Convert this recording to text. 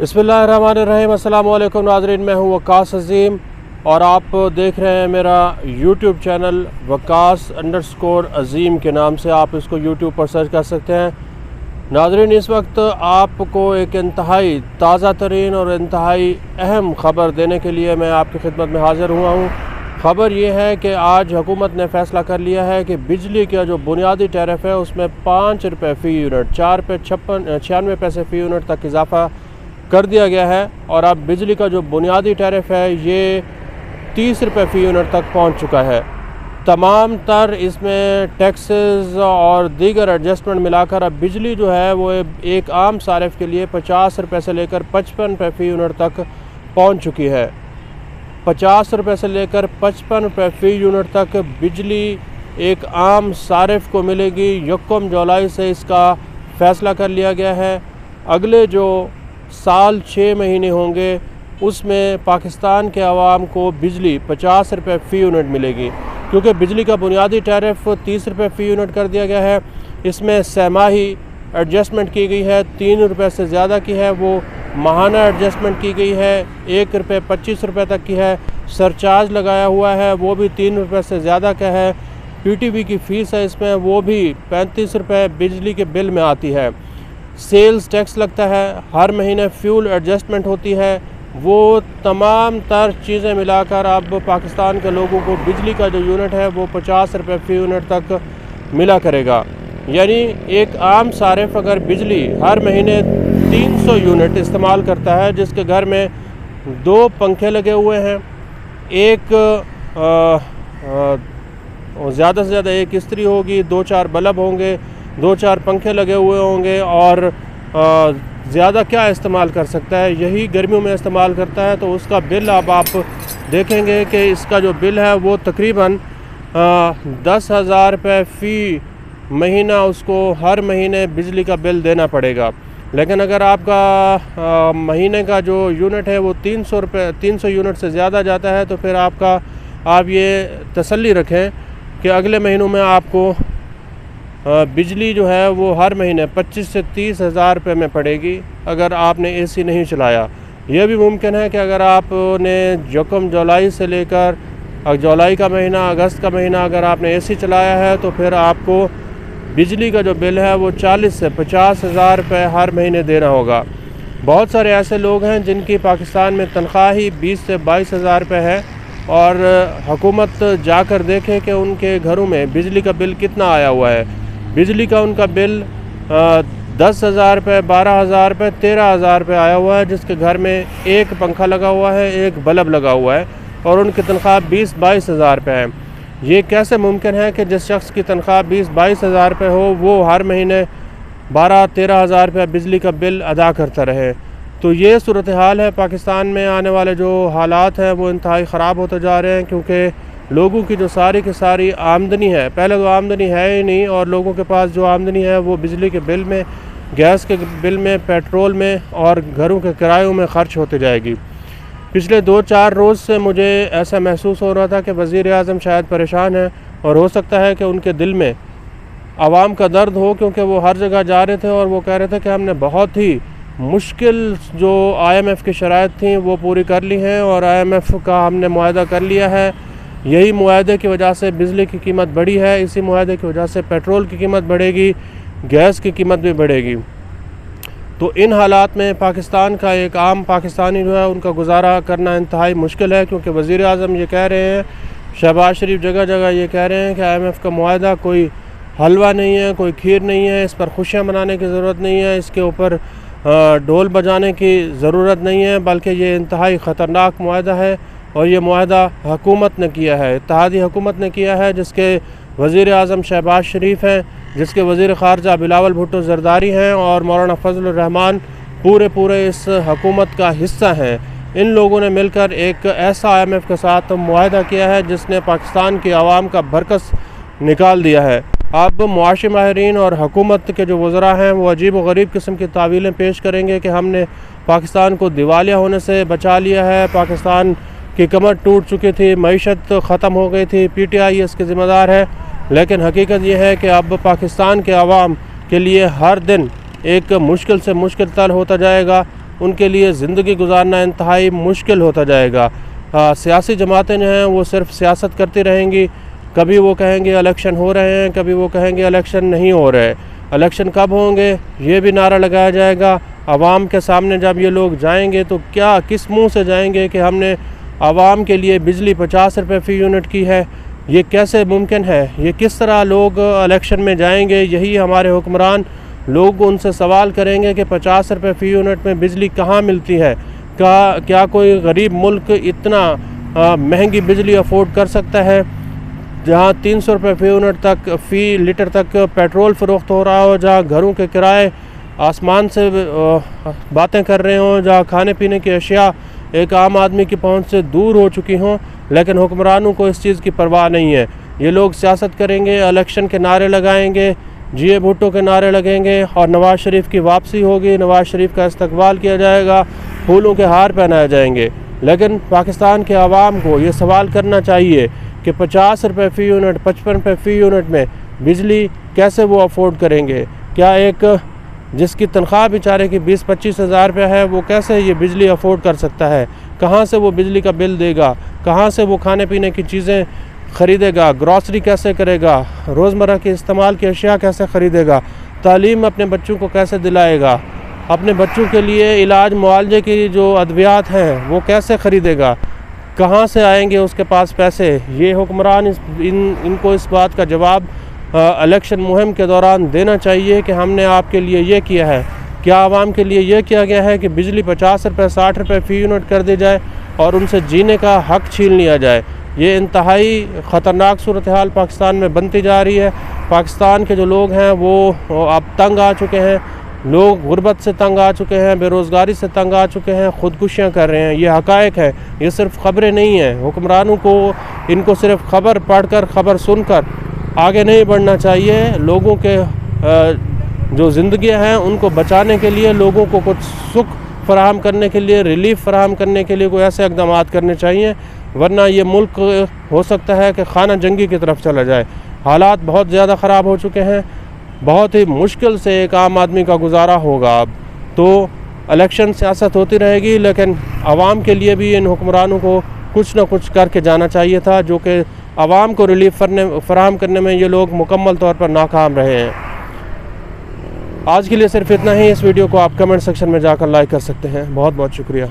बसमीम नाजरीन, मैं हूँ वकास अजीम और आप देख रहे हैं मेरा YouTube channel Waqas under score Azeem के नाम से। आप इसको यूट्यूब पर सर्च कर सकते हैं। नाजरीन, इस वक्त आपको एक इंतहाई ताज़ा तरीन और इंतहाई अहम ख़बर देने के लिए मैं आपकी खिदमत में हाज़िर हुआ हूँ। ख़बर यह है कि आज हुकूमत ने फ़ैसला कर लिया है कि बिजली का जो बुनियादी टैरफ है, उसमें पाँच रुपये फ़ी यूनिट, चार पे छप्पन, छियानवे पैसे फ़ी यूनिट तक इजाफ़ा कर दिया गया है और अब बिजली का जो बुनियादी टैरिफ है, ये तीस रुपये फ़ी यूनिट तक पहुँच चुका है। तमाम तर इसमें टैक्सेस और दीगर एडजस्टमेंट मिलाकर अब बिजली जो है, वो एक आम सारफ के लिए पचास रुपये से लेकर पचपन रुपये फ़ी यूनिट तक पहुँच चुकी है। पचास रुपये से लेकर पचपन रुपये फ़ी यूनिट तक बिजली एक आम सारफ को मिलेगी। यकम जुलाई से इसका फ़ैसला कर लिया गया है। अगले जो साल छः महीने होंगे, उसमें पाकिस्तान के आवाम को बिजली पचास रुपये फ़ी यूनिट मिलेगी। क्योंकि बिजली का बुनियादी टैरिफ तीस रुपये फ़ी यूनिट कर दिया गया है, इसमें सहमाही एडजस्टमेंट की गई है, तीन रुपये से ज़्यादा की है, वो माहाना एडजस्टमेंट की गई है, एक रुपये पच्चीस रुपये तक की है, सरचार्ज लगाया हुआ है, वो भी तीन रुपये से ज़्यादा का है पीटीवी की फ़ीस है इसमें, वो भी पैंतीस रुपये बिजली के बिल में आती है। सेल्स टैक्स लगता है, हर महीने फ्यूल एडजस्टमेंट होती है। वो तमाम तर चीज़ें मिलाकर अब पाकिस्तान के लोगों को बिजली का जो यूनिट है, वो पचास रुपये फ़ी यूनिट तक मिला करेगा। यानी एक आम सारफ अगर बिजली हर महीने 300 यूनिट इस्तेमाल करता है, जिसके घर में दो पंखे लगे हुए हैं, एक ज़्यादा से ज़्यादा एक स्त्री होगी, दो चार बल्ब होंगे दो चार पंखे लगे हुए होंगे और ज़्यादा क्या इस्तेमाल कर सकता है? यही गर्मियों में इस्तेमाल करता है तो उसका बिल अब आप देखेंगे कि इसका जो बिल है वो तकरीबन दस हज़ार रुपये फ़ी महीना उसको हर महीने बिजली का बिल देना पड़ेगा। लेकिन अगर आपका आ, महीने का जो यूनिट है वो तीन सौ रुपये तीन सौ यूनिट से ज़्यादा जाता है तो फिर आपका आप ये तसल्ली रखें कि अगले महीनों में आपको बिजली जो है वो हर महीने 25 से तीस हज़ार रुपये में पड़ेगी, अगर आपने एसी नहीं चलाया। यह भी मुमकिन है कि अगर आपने यकम जुलाई से लेकर जुलाई का महीना, अगस्त का महीना अगर आपने एसी चलाया है तो फिर आपको बिजली का जो बिल है वो 40 से पचास हज़ार रुपये हर महीने देना होगा। बहुत सारे ऐसे लोग हैं जिनकी पाकिस्तान में तनख्वाह ही बीस से बाईस हज़ार रुपये है, और हुकूमत जाकर देखे कि उनके घरों में बिजली का बिल कितना आया हुआ है। बिजली का उनका बिल दस हज़ार रुपये बारह हज़ार रुपये तेरह हज़ार रुपये आया हुआ है, जिसके घर में एक पंखा लगा हुआ है, एक बल्ब लगा हुआ है और उनकी तनख्वाह बीस बाईस हज़ार रुपये है। ये कैसे मुमकिन है कि जिस शख्स की तनख्वाह बीस बाईस हज़ार रुपये हो, वो हर महीने बारह तेरह हज़ार रुपये बिजली का बिल अदा करता रहे? तो ये सूरत हाल है, पाकिस्तान में आने वाले जो हालात हैं, वो इंतहाई ख़राब होते जा रहे हैं, क्योंकि लोगों की जो सारी की सारी आमदनी है, पहले तो आमदनी है ही नहीं और लोगों के पास जो आमदनी है वो बिजली के बिल में, गैस के बिल में, पेट्रोल में और घरों के किरायों में ख़र्च होते जाएगी। पिछले दो चार रोज़ से मुझे ऐसा महसूस हो रहा था कि वज़ी अजम शायद परेशान है और हो सकता है कि उनके दिल में आवाम का दर्द हो क्योंकि वो हर जगह जा रहे थे और वो कह रहे थे कि हमने बहुत ही मुश्किल जो आईएमएफ़ की शराइ थी वो पूरी कर ली हैं और आईएमएफ़ का हमने माहा कर लिया है। यही माहे की वजह से बिजली की कीमत बढ़ी है, इसी माहे की वजह से पेट्रोल की कीमत बढ़ेगी, गैस की कीमत भी बढ़ेगी। तो इन हालात में पाकिस्तान का एक आम पाकिस्तानी जो है, उनका गुजारा करना इंतहाई मुश्किल है, क्योंकि वज़ी अजम ये कह रहे हैं, शहबाज शरीफ जगह जगह ये कह रहे हैं कि आई एम एफ़ का माहा कोई हलवा नहीं है, कोई खीर नहीं है, इस पर खुशियाँ मनाने की ज़रूरत नहीं है, इसके ऊपर ढोल बजाने की ज़रूरत नहीं है, बल्कि ये इंतहाई ख़तरनाक माहा है। और ये माहा हकूमत ने किया है इतिहादी हकूमत ने किया है, जिसके वज़ी अजम शहबाज शरीफ हैं, जिसके वज़ी ख़ारजा बिलावल भुट्टो जरदारी हैं और मौलाना फजलरहमान पूरे पूरे इस हकूमत का हिस्सा हैं। इन लोगों ने मिलकर एक ऐसा आई एम एफ़ के साथ माहा किया है, जिसने पाकिस्तान की आवाम का बरकस निकाल दिया है। अब मुआशी माहरीन और हुकूमत के जो वज़रा हैं, वो अजीब व गरीब किस्म की तावीलें पेश करेंगे कि हमने पाकिस्तान को दिवालिया होने से बचा लिया है, पाकिस्तान की कमर टूट चुकी थी, मीशत तो ख़त्म हो गई थी पी टी आई इसके ज़िम्मेदार है। लेकिन हकीकत यह है कि अब पाकिस्तान के आवाम के लिए हर दिन एक मुश्किल से मुश्किल तल होता जाएगा। उनके लिए ज़िंदगी गुजारना इंतहाई मुश्किल होता जाएगा। सियासी जमातें जो हैं, वो सिर्फ़ सियासत करती रहेंगी। कभी वो कहेंगे इलेक्शन हो रहे हैं, कभी वो कहेंगे इलेक्शन नहीं हो रहे। इलेक्शन कब होंगे, ये भी नारा लगाया जाएगा। आवाम के सामने जब ये लोग जाएँगे तो क्या, किस मुँह से जाएँगे कि हमने आवाम के लिए बिजली पचास रुपये फ़ी यूनिट की है। ये कैसे मुमकिन है? ये किस तरह लोग इलेक्शन में जाएँगे? यही हमारे हुक्मरान लोग उनसे सवाल करेंगे कि पचास रुपये फ़ी यूनिट में बिजली कहाँ मिलती है? क्या क्या कोई गरीब मुल्क इतना महँगी बिजली अफोर्ड कर सकता है? जहाँ तीन सौ रुपये फ़ी यूनिट तक, फ़ी लीटर तक पेट्रोल फ़रोख्त हो रहा हो, जहाँ घरों के किराए आसमान से बातें कर रहे हों, जहाँ खाने पीने की अशिया एक आम आदमी की पहुँच से दूर हो चुकी हों, लेकिन हुक्मरानों को इस चीज़ की परवाह नहीं है। ये लोग सियासत करेंगे, इलेक्शन के नारे लगाएँगे, जिए भुट्टो के नारे लगेंगे और नवाज़ शरीफ की वापसी होगी। नवाज़ शरीफ का इस्तकबाल किया जाएगा, फूलों के हार पहनाए जाएँगे। लेकिन पाकिस्तान के आवाम को ये सवाल करना चाहिए कि पचास रुपये फ़ी यूनिट, पचपन रुपये फ़ी यूनिट में बिजली कैसे वो अफोर्ड करेंगे? क्या एक जिसकी तनख्वाह बेचारे की बीस पच्चीस हज़ार रुपया है, वो कैसे ये बिजली अफोर्ड कर सकता है? कहाँ से वो बिजली का बिल देगा? कहाँ से वो खाने पीने की चीज़ें ख़रीदेगा? ग्रॉसरी कैसे करेगा? रोज़मर्रा के इस्तेमाल की अशिया कैसे ख़रीदेगा? तालीम अपने बच्चों को कैसे दिलाएगा? अपने बच्चों के लिए इलाज मुआवजे की जो अद्वियात हैं, वो कैसे ख़रीदेगा? कहाँ से आएँगे उसके पास पैसे? ये हुक्मरान इन इनको इस बात का जवाब इलेक्शन मुहिम के दौरान देना चाहिए कि हमने आपके लिए ये किया है। क्या आवाम के लिए यह किया गया है कि बिजली पचास रुपये साठ रुपये फ़ी यूनिट कर दी जाए और उनसे जीने का हक छीन लिया जाए? ये इंतहाई ख़तरनाक सूरत हाल पाकिस्तान में बनती जा रही है। पाकिस्तान के जो लोग हैं, वो अब तंग आ चुके हैं। लोग गुर्बत से तंग आ चुके हैं, बेरोज़गारी से तंग आ चुके हैं, ख़ुदकुशियाँ कर रहे हैं। ये हकायक है, ये सिर्फ़ ख़बरें नहीं हैं। हुक्मरानों को, इनको सिर्फ़ ख़बर पढ़ कर ख़बर सुन कर आगे नहीं बढ़ना चाहिए। लोगों के जो ज़िंदगी हैं, उनको बचाने के लिए, लोगों को कुछ सुख फराहम करने के लिए, रिलीफ फराहम करने के लिए कोई ऐसे इकदाम करने चाहिए, वरना ये मुल्क हो सकता है कि खाना जंगी की तरफ़ चला जाए। हालात बहुत ज़्यादा ख़राब हो चुके हैं। बहुत ही मुश्किल से एक आम आदमी का गुजारा होगा अब। तो इलेक्शन सियासत होती रहेगी, लेकिन आवाम के लिए भी इन हुक्मरानों को कुछ ना कुछ करके जाना चाहिए था, जो कि आवाम को रिलीफ करने फराहम करने में ये लोग मुकम्मल तौर पर नाकाम रहे हैं। आज के लिए सिर्फ़ इतना ही। इस वीडियो को आप कमेंट सेक्शन में जाकर लाइक कर सकते हैं। बहुत बहुत शुक्रिया।